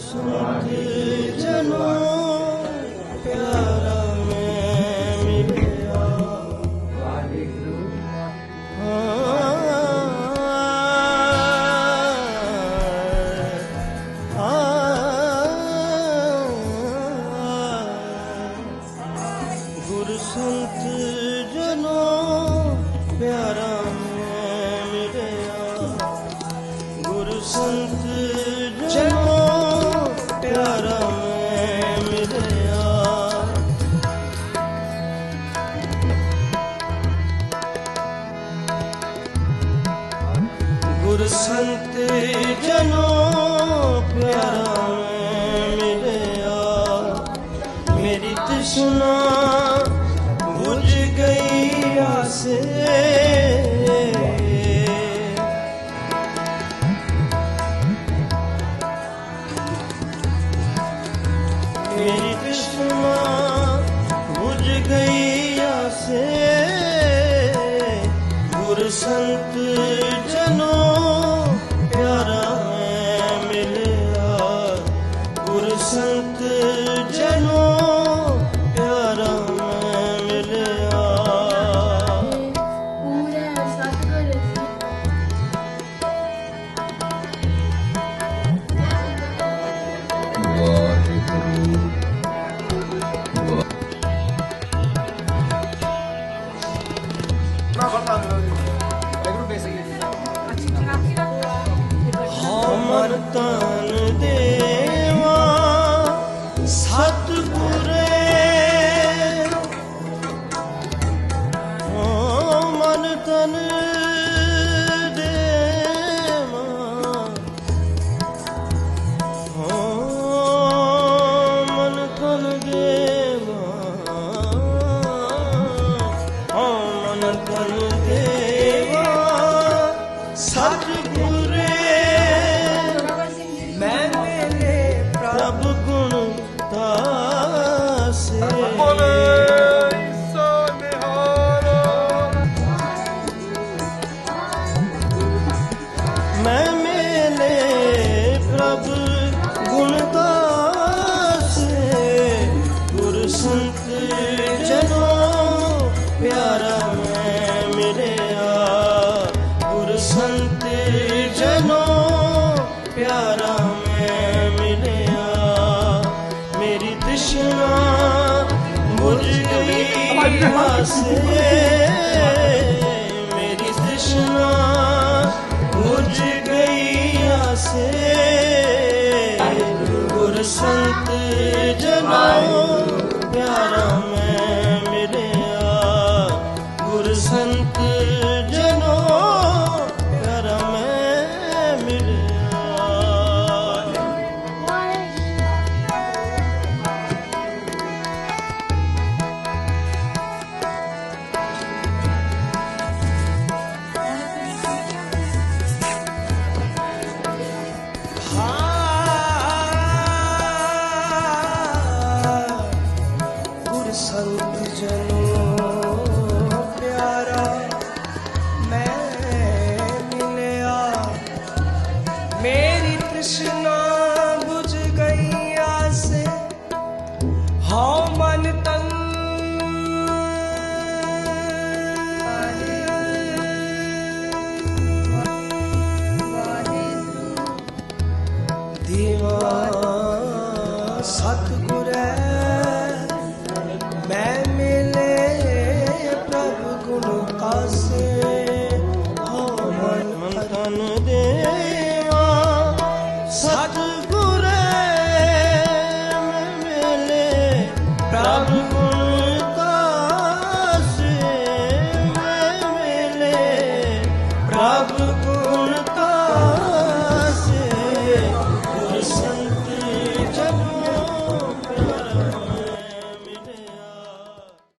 ਸੁਨਤ ਜਨੋ ਪਿਆਰਾ ਮੈਂ ਮਿਲਿਆ ਗੁਰ ਸੰਤ ਜਨੋ ਪਿਆਰਾ ਮੈਂ ਮਿਲਿਆ ਗੁਰ ਸੰਤ ਸੰਤ ਜਨੋ ਪਿਆਰਾ ਮੈਂ ਮਿਲਿਆ। ਮੇਰੀ ਤ੍ਰਿਸ਼ਨਾ ਬੁਝ ਗਈ ਆਸੇ। ਮੇਰੀ ਤ੍ਰਿਸ਼ਨਾ ਬੁਝ ਗਈ ਆਸੇ। ਗੁਰ ਸੰਤ ਹਮਰ ਤਨ ਦੇਵਾ। ਸਤਿਗੁਰੇ ਓ ਮਨ ਤਨ ਤਾਸੇ ਮੈਂ ਮੇਲੇ ਪ੍ਰਭ ਗੁਣ ਤਾਸੇ ਗੁਰ ਸੰਤ ਜਨੋ ਪਿਆਰਾ ਮੈਂ ਮਿਲਿਆ ਗੁਰ ਸੰਤ ਜਨੋ ਪਿਆਰਾ ਮੈਂ ਮਿਲਿਆ ਮੇਰੀ ਤ੍ਰਿਸ਼ਨਾ ਬੁਝ ਗਈ ਮੇਰੀ ਤ੍ਰਿਸ਼ਨਾ ਬੁਝ ਗਈ ਆਸੇ ਗੁਰ ਸੰਤ ਜਨੋ ਪਿਆਰਾ ਮੈਂ ਮਿਲਿਆ ਗੁਰ ਸੰਤ ਸਤਿਗੁਰੈ ਮੈਂ ਮਿਲੇ ਪ੍ਰਭ ਮਨ ਤਨ ਦੇਵਾ ਸਤਿਗੁਰੈ ਮੈਂ ਮਿਲੇ ਪ੍ਰਭ